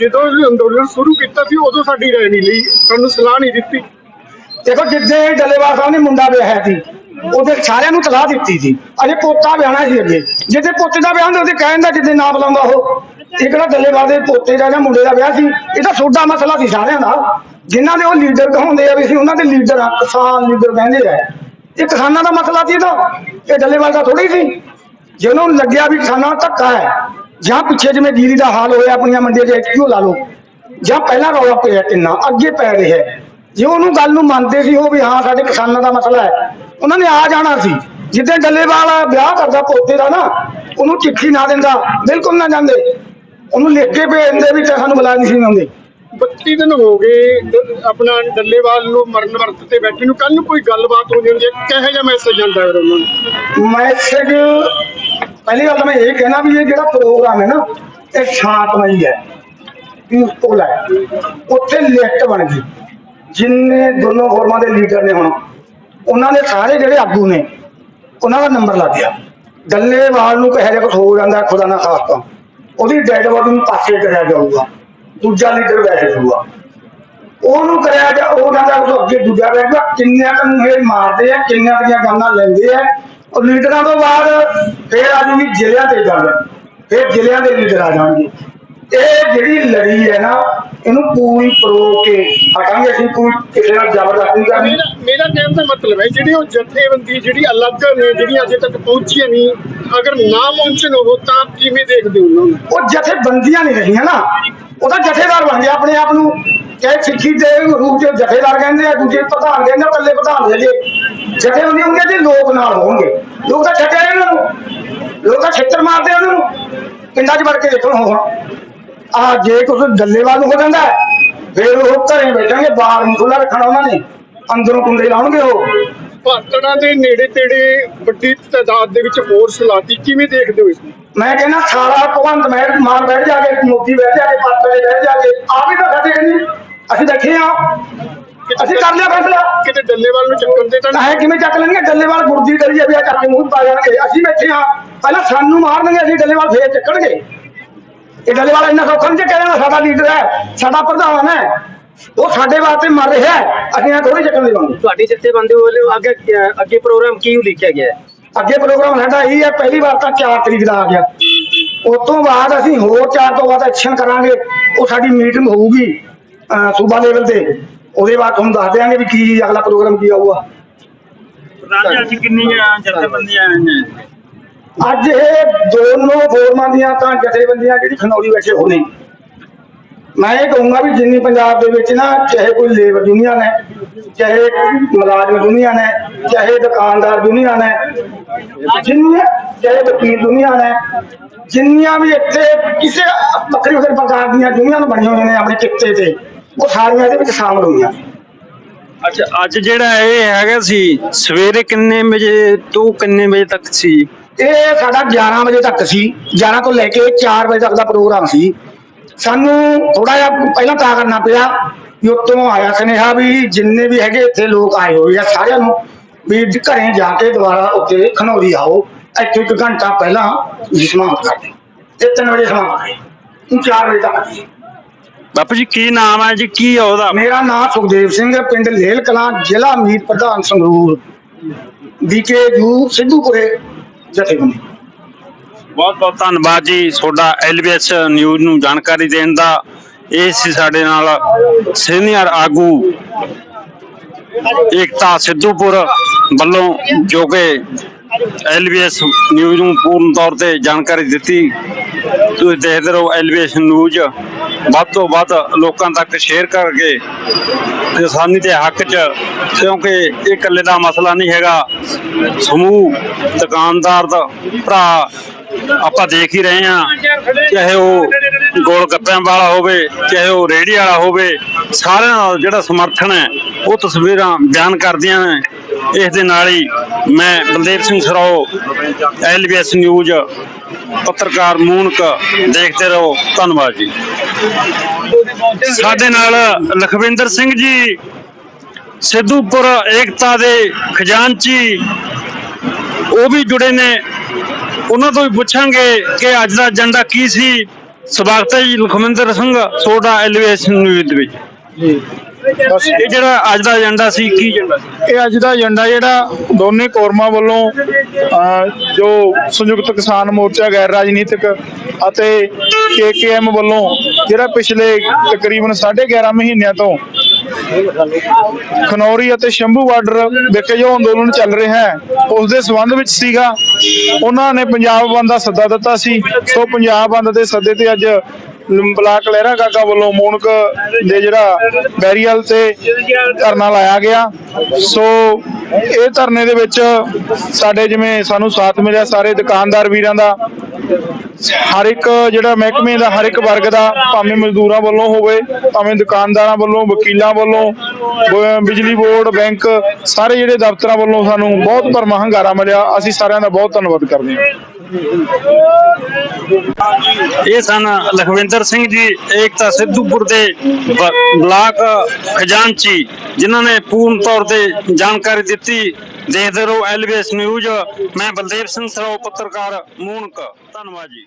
ਜਦੋਂ ਇਹ ਅੰਦੋਲਨ ਸ਼ੁਰੂ ਕੀਤਾ ਸੀ, ਉਦੋਂ ਸਾਡੀ ਰਾਏ ਨਹੀਂ ਲਈ। ਸਾਨੂੰ ਸਲਾਹ ਨਹੀਂ ਦਿੱਤੀ। ਦੇਖੋ, ਜਿੱਦੇ ਡੱਲੇਵਾਲ ਸਾਹਿਬ ਨੇ ਮੁੰਡਾ ਵਿਆਹਿਆ ਸੀ, ਉਹਦੇ ਸਾਰਿਆਂ ਨੂੰ ਤਲਾਹ ਦਿੱਤੀ ਸੀ। ਅਜੇ ਪੋਤਾ ਵਿਆਹਣਾ ਸੀ ਅੱਗੇ। ਜਿਹਦੇ ਪੋਤੇ ਦਾ ਵਿਆਹ ਹੁੰਦਾ, ਉਹਦੇ ਕਹਿਣ ਦਾ ਜਿੱਦੇ ਨਾਂ ਬੁਲਾਉਂਦਾ ਉਹ। ਇਹ ਕਿਹੜਾ ਡੱਲੇਵਾਲ ਦੇ ਪੋਤੇ ਦਾ ਜਾਂ ਮੁੰਡੇ ਦਾ ਵਿਆਹ ਸੀ, ਇਹ ਤਾਂ ਛੋਟਾ ਮਸਲਾ ਸੀ ਸਾਰਿਆਂ ਦਾ। ਜਿਨ੍ਹਾਂ ਦੇ ਉਹ ਲੀਡਰ ਕਹਾਉਂਦੇ ਆ ਵੀ ਅਸੀਂ ਉਹਨਾਂ ਦੇ ਲੀਡਰ ਆ, ਕਿਸਾਨ ਲੀਡਰ ਕਹਿੰਦੇ ਆ। ਇਹ ਕਿਸਾਨਾਂ ਦਾ ਮਸਲਾ ਸੀ ਤਾਂ। ਇਹ ਡੱਲੇਵਾਲ ਦਾ ਥੋੜੀ ਸੀ। ਜੇ ਉਹਨਾਂ ਨੂੰ ਲੱਗਿਆ ਵੀ ਕਿਸਾਨਾਂ ਦਾ ਧੱਕਾ ਹੈ ਜਾਂ ਪਿੱਛੇ ਜਿਵੇਂ ਜੀਰੀ ਦਾ ਹਾਲ ਹੋਇਆ ਆਪਣੀਆਂ ਮੰਡੀਆਂ 'ਚ ਐਕਟਿਵ ਲਾ ਲਓ? ਜਾਂ ਪਹਿਲਾਂ ਰੌਲਾ ਪਿਆ ਕਿੰਨਾ ਅੱਗੇ ਪੈ ਰਿਹਾ ਜੇ ਉਹਨੂੰ ਗੱਲ ਨੂੰ ਮੰਨਦੇ ਸੀ ਉਹ ਵੀ ਹਾਂ ਸਾਡੇ ਕਿਸਾਨਾਂ ਦਾ ਮਸਲਾ ਹੈ। ਉਹਨਾਂ ਨੇ ਆ ਜਾਣਾ ਸੀ। ਜਿੱਦਾਂ ਡੱਲੇਵਾਲ ਵਿਆਹ ਕਰਦਾ ਪੋਤੇ ਦਾ ਨਾ ਉਹਨੂੰ ਚਿੱਠੀ ਨਾ ਦਿੰਦਾ ਬਿਲਕੁਲ ਨਾ ਜਾਂਦੇ। ਉਹਨੂੰ ਲਿਖ ਕੇ ਭੇਜ ਦਿੰਦੇ ਵੀ ਤੇ ਸਾਨੂੰ ਬੁਲਾ ਨਹੀਂ ਸੀ ਆਉਂਦੇ 32 ਦਿਨ ਹੋ ਗਏ ਆਪਣਾ ਡੱਲੇਵਾਲ ਨੂੰ ਮਰਨ ਵਰਤ ਤੇ ਬੈਠੇ ਨੂੰ। ਕੱਲ ਨੂੰ ਕੋਈ ਗੱਲਬਾਤ ਹੋ ਜਾਂਦੀ ਹੈ ਕਿਹੋ ਜਿਹਾ ਮੈਸੇਜ ਜਾਂਦਾ ਹੈ ਉਹਨਾਂ ਨੂੰ? ਮੈਸੇਜ ਪਹਿਲੀ ਗੱਲ ਤਾਂ ਮੈਂ ਇਹ ਕਹਿਣਾ ਵੀ ਇਹ ਜਿਹੜਾ ਪ੍ਰੋਗਰਾਮ ਹੈ ਨਾ, ਇਹ ਸ਼ਾਂਤਮਈ ਹੈ। ਪੀਸਫੁਲ ਹੈ ਉੱਥੇ ਲਿਸਟ ਬਣ ਗਈ। ਜਿੰਨੇ ਦੋਨੋਂ ਫੋਰਮਾਂ ਦੇ ਲੀਡਰ ਨੇ ਹੁਣ, ਉਹਨਾਂ ਦੇ ਸਾਰੇ ਜਿਹੜੇ ਆਗੂ ਨੇ, ਉਹਨਾਂ ਦਾ ਨੰਬਰ ਲੱਗ ਗਿਆ। ਡੱਲੇਵਾਲ ਨੂੰ ਕਹੇ ਜਿਹਾ ਕੁਝ ਹੋ ਜਾਂਦਾ, ਖੁਦਾ ਨਾ ਖਾਸਤਾ। ਉਹਦੀ ਡੈਡ ਬੋਡੀ ਨੂੰ ਪਾਸੇ ਕਰਿਆ ਜਾਊਗਾ। ਦੂਜਾ ਲੀਡਰ ਬੈਠ ਜਾਊਗਾ ਉਹਨੂੰ ਕਰਿਆ ਜਾ, ਉਹ ਕਹਿੰਦਾ ਅੱਗੇ ਦੂਜਾ ਬੈਠਦਾ ਕਿੰਨਿਆਂ ਨੂੰ ਇਹ ਮਾਰਦੇ ਆ, ਕਿੰਨਿਆਂ ਦੀਆਂ ਗੱਲਾਂ ਲੈਂਦੇ ਆ। ਉਹ ਲੀਡਰਾਂ ਤੋਂ ਬਾਅਦ ਫੇਰ ਆ ਜੂਗੀ ਜ਼ਿਲ੍ਹਿਆਂ ਤੇ ਗੱਲ ਫੇਰ ਜ਼ਿਲ੍ਹਿਆਂ ਦੇ ਲੀਡਰ ਆ ਜਾਣਗੇ। ਇਹ ਜਿਹੜੀ ਲੜੀ ਹੈ ਨਾ ਇਹਨੂੰ ਪੂਰੀ ਪਰੋ ਕੇ ਹਟਾਂਗੇ ਅਸੀਂ ਕੋਈ ਕਿਸੇ ਨਾਲ ਜ਼ਬਰਦਸਤੀ ਕਰਨੀ ਮੇਰਾ ਮੇਰਾ ਕਹਿਣ ਦਾ ਮਤਲਬ ਹੈ ਜਿਹੜੀ ਉਹ ਜਥੇਬੰਦੀ ਜਿਹੜੀ ਅਲੱਗ ਨੇ ਜਿਹੜੀਆਂ ਅਜੇ ਤੱਕ ਪਹੁੰਚੀਆਂ ਨਹੀਂ ਅਗਰ ਨਾ ਪਹੁੰਚਣ ਉਹ ਤਾਂ ਕਿਵੇਂ ਦੇਖਦੇ ਉਹਨਾਂ ਨੂੰ? ਉਹ ਜਥੇਬੰਦੀਆਂ ਨਹੀਂ ਰਹੀਆਂ ਨਾ। ਉਹਦਾ ਜਥੇਦਾਰ ਬਣ ਗਿਆ ਆਪਣੇ ਆਪ ਨੂੰ। ਚਾਹੇ ਸਿੱਖੀ ਦੇ ਰੂਪ ਚ ਜਥੇਦਾਰ ਕਹਿੰਦੇ ਆ ਦੂਜੇ ਪ੍ਰਧਾਨ ਕਹਿੰਦੇ ਇਕੱਲੇ ਪ੍ਰਧਾਨ ਦੇ ਜੇ ਜਥੇਬੰਦੀ ਹੋਣਗੇ ਜੇ ਲੋਕ ਨਾਲ ਹੋਣਗੇ। ਲੋਕ ਤਾਂ ਛੱਡਿਆ ਇਹਨਾਂ ਨੂੰ। ਲੋਕ ਤਾਂ ਛੇਤਰ ਮਾਰਦੇ ਉਹਨਾਂ ਨੂੰ। ਪਿੰਡਾਂ 'ਚ ਵੜ ਕੇ ਦੇਖਣ ਹੁਣ। ਆ ਜੇ ਕੁਝ ਡੱਲੇਵਾਲ ਨੂੰ ਹੋ ਜਾਂਦਾ ਫਿਰ ਉਹ ਘਰੇ ਬੈਠਣਗੇ ਬਾਹਰ ਨਹੀਂ ਖੁੱਲਾ ਰੱਖਣਾ ਉਹਨਾਂ ਨੇ। ਅੰਦਰੋਂ ਕੁੰਡੇ ਲਾਉਣਗੇ ਉਹ। ਭਾਰਤਣਾ ਦੇ ਨੇੜੇ ਤੇੜੇ ਵੱਡੀ ਤਾਦਾਦ ਦੇ ਵਿੱਚ ਫੋਰਸ ਲਾਤੀ ਕਿਵੇਂ ਦੇਖਦੇ ਹੋ ਇਸ ਨੂੰ? ਮੈਂ ਕਹਿੰਦਾ ਸਾਰਾ ਭਗਵੰਤ ਮਾਨ ਮਾਨ ਬੈਠ ਜਾ ਕੇ ਮੋਦੀ ਬੈਠ ਜਾ ਕੇ ਪਾਤਰੇ ਬੈਠ ਜਾ ਕੇ ਆ ਵੀ ਤਾਂ ਸਾਡੇ ਕਹਿੰਦੇ ਅਸੀਂ ਬੈਠੇ ਆ ਅਸੀਂ ਕਰ ਲਿਆ ਫੈਸਲਾ। ਕਿਤੇ ਡੱਲੇਵਾਲ ਨੂੰ ਚੱਕਣ ਦੇ ਤਾਂ ਹੈ ਕਿਵੇਂ ਚੱਕ ਲੈਣਗੇ? ਡੱਲੇਵਾਲ ਗੁਰਦੀ ਕਰੀ ਜਾਵੇ ਆ ਚੱਕ ਕੇ ਮੂੰਹ ਪਾ ਜਾਣਗੇ ਅਸੀਂ ਬੈਠੇ ਆ ਪਹਿਲਾਂ ਸਾਨੂੰ ਮਾਰਨਗੇ ਅਸੀਂ ਡੱਲੇਵਾਲ ਫੇਰ ਚੱਕਣਗੇ। ਇਹ ਡੱਲੇਵਾਲ ਇੰਨਾ ਸੌਖਾ ਨਹੀਂ ਚੱਕਿਆ ਜਾਣਾ ਸਾਡਾ ਲੀਡਰ ਹੈ ਸਾਡਾ ਪ੍ਰਧਾਨ ਹੈ। ਉਹ ਸਾਡੇ ਵਾਸਤੇ ਮਰ ਰਿਹਾ ਹੈ। ਅਸੀਂ ਆ ਥੋੜੀ ਚੱਕਣ ਦੇ ਬੰਦੇ ਤੁਹਾਡੀ ਜਥੇਬੰਦੀ ਵੱਲੋਂ ਅੱਗੇ ਅੱਗੇ ਪ੍ਰੋਗਰਾਮ ਕੀ ਲਿਖਿਆ ਗਿਆ ਹੈ? ਅੱਗੇ ਪ੍ਰੋਗਰਾਮ ਸਾਡਾ ਇਹੀ ਹੈ ਪਹਿਲੀ ਵਾਰ ਤਾਂ 4 ਤਰੀਕ ਦਾ ਆ ਗਿਆ। ਉਸ ਤੋਂ ਬਾਅਦ ਅਸੀਂ ਹੋਰ 4 ਤੋਂ ਬਾਅਦ ਐਕਸ਼ਨ ਕਰਾਂਗੇ। ਉਹ ਸਾਡੀ ਮੀਟਿੰਗ ਹੋਊਗੀ। ਸੂਬਾ ਲੈਵਲ ਤੇ ਉਹਦੇ ਬਾਅਦ ਤੁਹਾਨੂੰ ਦੱਸ ਦਿਆਂਗੇ ਵੀ ਕੀ ਅਗਲਾ ਪ੍ਰੋਗਰਾਮ ਕੀ ਆਊਗਾ। ਰਾਜਾ ਅੱਜ ਕਿੰਨੀਆਂ ਜਥੇਬੰਦੀਆਂ ਨੇ? ਅੱਜ ਇਹ ਦੋਨੋਂ ਫੋਰਮਾਂ ਦੀਆਂ ਤਾਂ ਜਥੇਬੰਦੀਆਂ ਜਿਹੜੀ ਖਨੌਰੀ ਬੈਠੇ ਹੋਣੇ ਮੈਂ ਇਹ ਕਹੂੰਗਾ ਵੀ ਜਿੰਨੀ ਪੰਜਾਬ ਦੇ ਵਿੱਚ ਨਾ ਚਾਹੇ ਕੋਈ ਲੇਬਰ ਯੂਨੀਅਨ ਹੈ ਚਾਹੇ ਮੁਲਾਜ਼ਮ ਯੂਨੀਅਨ ਹੈ ਚਾਹੇ ਦੁਕਾਨਦਾਰ ਯੂਨੀਅਨ ਹੈ ਜਿੰਨੀਆਂ ਚਾਹੇ ਵਕੀਲ ਯੂਨੀਅਨ ਹੈ ਜਿੰਨੀਆਂ ਵੀ ਇੱਥੇ ਕਿਸੇ ਵੱਖਰੀ ਵੱਖਰੀ ਪ੍ਰਕਾਰ ਦੀਆਂ ਯੂਨੀਅਨ ਬਣੀਆਂ ਹੋਈਆਂ ਨੇ ਆਪਣੇ ਕਿੱਤੇ ਤੇ। ਉਹ ਸਾਰੀਆਂ ਇਹਦੇ ਵਿੱਚ ਸ਼ਾਮਲ ਹੋਈਆਂ ਅੱਛਾ ਅੱਜ ਜਿਹੜਾ ਇਹ ਹੈਗਾ ਸੀ ਸਵੇਰੇ ਕਿੰਨੇ ਵਜੇ ਤੋਂ ਕਿੰਨੇ ਵਜੇ ਤੱਕ ਸੀ? ਇਹ ਸਾਡਾ 11 ਵਜੇ ਤੱਕ ਸੀ। 11 ਤੋਂ ਲੈ ਕੇ 4 ਵਜੇ ਤੱਕ ਦਾ ਪ੍ਰੋਗਰਾਮ ਸੀ। ਸਾਨੂੰ ਥੋੜਾ ਜਿਹਾ ਪਹਿਲਾਂ ਤਾਂ ਕਰਨਾ ਪਿਆ ਵੀ ਉੱਤੋਂ ਆਇਆ ਸੁਨੇਹਾ ਵੀ ਜਿੰਨੇ ਵੀ ਹੈਗੇ ਇੱਥੇ ਲੋਕ ਆਏ ਹੋਏ ਆ ਸਾਰਿਆਂ ਨੂੰ ਵੀ ਘਰੇ ਜਾ ਕੇ ਦੁਬਾਰਾ ਉੱਥੇ ਖਨੌਰੀ ਆਓ। ਇੱਥੇ ਇੱਕ ਘੰਟਾ ਪਹਿਲਾਂ ਸਮਾਪਤ ਕਰ ਦੇ ਤੇ 3 ਵਜੇ ਸਮਾਪਤ ਕਰੇ 4 ਵਜੇ ਤੱਕ। ਬਾਪੂ ਜੀ ਕੀ ਨਾਮ ਹੈ ਜੀ? ਕੀ ਹੈ ਉਹਦਾ? ਮੇਰਾ ਨਾਮ ਸੁਖਦੇਵ ਸਿੰਘ ਹੈ, ਪਿੰਡ ਲੇਲ ਕਲਾਂ ਜ਼ਿਲ੍ਹਾ ਮੀਤ ਪ੍ਰਧਾਨ ਸੰਗਰੂਰ। ਬੀਕੇ ਜੂ ਸਿੱਧੂਪੁਰੇ ਜਥੇਬੰਦੀ। ਬਹੁਤ ਬਹੁਤ ਧੰਨਵਾਦ ਜੀ ਤੁਹਾਡਾ ਐਲਬੀਐਸ ਨਿਊਜ਼ ਨੂੰ ਜਾਣਕਾਰੀ ਦੇਣ ਦਾ। ਇਹ ਸੀ ਸਾਡੇ ਨਾਲ ਸੀਨੀਅਰ ਆਗੂ ਏਕਤਾ ਸਿੱਧੂਪੁਰ ਵੱਲੋਂ ਜੋ ਕਿ ਐਲਬੀਐਸ ਨਿਊਜ਼ ਨੂੰ ਪੂਰਨ ਤੌਰ ਤੇ ਜਾਣਕਾਰੀ ਦਿੱਤੀ। ਤੁਸੀਂ ਦੇਖਦੇ ਰਹੋ ਐਲਬੀਐਸ ਨਿਊਜ਼। ਵੱਧ ਤੋਂ ਵੱਧ ਲੋਕਾਂ ਤੱਕ ਸ਼ੇਅਰ ਕਰਕੇ ਕਿਸਾਨੀ ਦੇ ਹੱਕ 'ਚ, ਕਿਉਂਕਿ ਇਹ ਇਕੱਲੇ ਦਾ ਮਸਲਾ ਨਹੀਂ ਹੈਗਾ। ਸਮੂਹ, ਦੁਕਾਨਦਾਰ ਦਾ ਭਰਾ ਆਪਾਂ ਦੇਖ ਹੀ ਰਹੇ ਹਾਂ, ਚਾਹੇ ਉਹ ਗੋਲ ਗੱਪਿਆਂ ਵਾਲਾ ਹੋਵੇ, ਚਾਹੇ ਉਹ ਰੇਹੜੀ ਵਾਲਾ ਹੋਵੇ, ਸਾਰਿਆਂ ਦਾ ਜਿਹੜਾ ਸਮਰਥਨ ਹੈ, ਉਹ ਤਸਵੀਰਾਂ ਬਿਆਨ ਕਰਦੀਆਂ ਨੇ। ਇਸ ਦੇ ਨਾਲ ਹੀ ਮੈਂ ਬਲਦੇਵ ਸਿੰਘ ਸਰਾਓ, ਐਲਬੀਐਸ ਨਿਊਜ਼ ਪੱਤਰਕਾਰ ਮੂਨਕ, ਦੇਖਦੇ ਰਹੋ। ਧੰਨਵਾਦ ਜੀ। ਸਾਡੇ ਨਾਲ ਲਖਵਿੰਦਰ ਸਿੰਘ ਜੀ, ਸਿੱਧੂਪੁਰ ਏਕਤਾ ਦੇ ਖਜ਼ਾਨਚੀ, ਉਹ ਵੀ ਜੁੜੇ ਨੇ। ਉਹਨਾਂ ਤੋਂ ਵੀ ਪੁੱਛਾਂਗੇ ਕਿ ਅੱਜ ਦਾ ਏਜੰਡਾ ਕੀ ਸੀ। ਸਵਾਗਤ ਹੈ ਜੀ Lakhwinder Singh soda elevation news ਦੇ ਵਿੱਚ। ਜੀ। ਇਹ ਜਿਹੜਾ ਅੱਜ ਦਾ ਏਜੰਡਾ ਸੀ ਕੀ ਏਜੰਡਾ ਸੀ? ਇਹ ਅੱਜ ਦਾ ਏਜੰਡਾ ਜਿਹੜਾ ਦੋਨੇ ਕੋਰਮਾਂ ਵੱਲੋਂ ਜੋ ਸੰਯੁਕਤ ਕਿਸਾਨ ਮੋਰਚਾ ਗੈਰ ਰਾਜਨੀਤਿਕ ਅਤੇ ਕੇਕੇਐਮ ਵੱਲੋਂ ਜਿਹੜਾ ਪਿਛਲੇ ਤਕਰੀਬਨ 11.5 ਮਹੀਨਿਆਂ ਤੋਂ ਖਨੌਰੀ ਅਤੇ ਸ਼ੰਭੂ ਬਾਰਡਰ ਵਿਖੇ ਜੋ ਅੰਦੋਲਨ ਚੱਲ ਰਿਹਾ ਹੈ ਉਸ ਦੇ ਸੰਬੰਧ ਵਿੱਚ ਸੀਗਾ। ਉਹਨਾਂ ਨੇ ਪੰਜਾਬ ਬੰਦ ਦਾ ਸੱਦਾ ਦਿੱਤਾ ਸੀ। ਸੋ ਪੰਜਾਬ ਬੰਦ ਦੇ ਸੱਦੇ ਤੇ ਅੱਜ ਬਲਾਕ ਲਹਿਰਾ ਕਾਕਾ ਵੱਲੋਂ ਮੋਨਕ ਦੇ ਜਿਹੜਾ ਬੈਰੀਅਲ ਤੇ ਧਰਨਾ ਲਾਇਆ ਗਿਆ। ਸੋ ਇਹ ਧਰਨੇ ਦੇ ਵਿੱਚ ਸਾਡੇ ਜਿਵੇਂ ਸਾਨੂੰ ਸਾਥ ਮਿਲਿਆ, ਸਾਰੇ ਦੁਕਾਨਦਾਰ ਵੀਰਾਂ ਦਾ, ਹਰ ਇੱਕ ਜਿਹੜਾ ਮਹਿਕਮੇ ਦਾ, ਹਰ ਇੱਕ ਵਰਗ ਦਾ, ਭਾਵੇਂ ਮਜ਼ਦੂਰਾਂ ਵੱਲੋਂ ਹੋਵੇ, ਭਾਵੇਂ ਦੁਕਾਨਦਾਰਾਂ ਵੱਲੋਂ, ਵਕੀਲਾਂ ਵੱਲੋਂ ਬਿਜਲੀ ਬੋਰਡ, ਬੈਂਕ, ਸਾਰੇ ਜਿਹੜੇ ਦਫ਼ਤਰਾਂ ਵੱਲੋਂ ਸਾਨੂੰ ਬਹੁਤ ਭਰਮਾ ਹੰਗਾਰਾ ਮਿਲਿਆ। ਅਸੀਂ ਸਾਰਿਆਂ ਦਾ ਬਹੁਤ ਧੰਨਵਾਦ ਕਰਦੇ ਹਾਂ। ਇਹ ਸਨ ਲਖਵਿੰਦਰ ਸਿੰਘ ਜੀ, ਏਕਤਾ ਸਿੱਧੂਪੁਰ ਦੇ ਬਲਾਕ ਖਜ਼ਾਨਚੀ, ਜਿਨ੍ਹਾਂ ਨੇ ਪੂਰਨ ਤੌਰ ਤੇ ਜਾਣਕਾਰੀ ਦਿੱਤੀ। ਦੇਖਦੇ ਰਹੋ ਐਲਬੀਐਸ ਨਿਊਜ਼। ਮੈਂ ਬਲਦੇਵ ਸਿੰਘ, ਸਰਾਓ ਪੱਤਰਕਾਰ, ਮੂਨਕ। ਧੰਨਵਾਦ ਜੀ।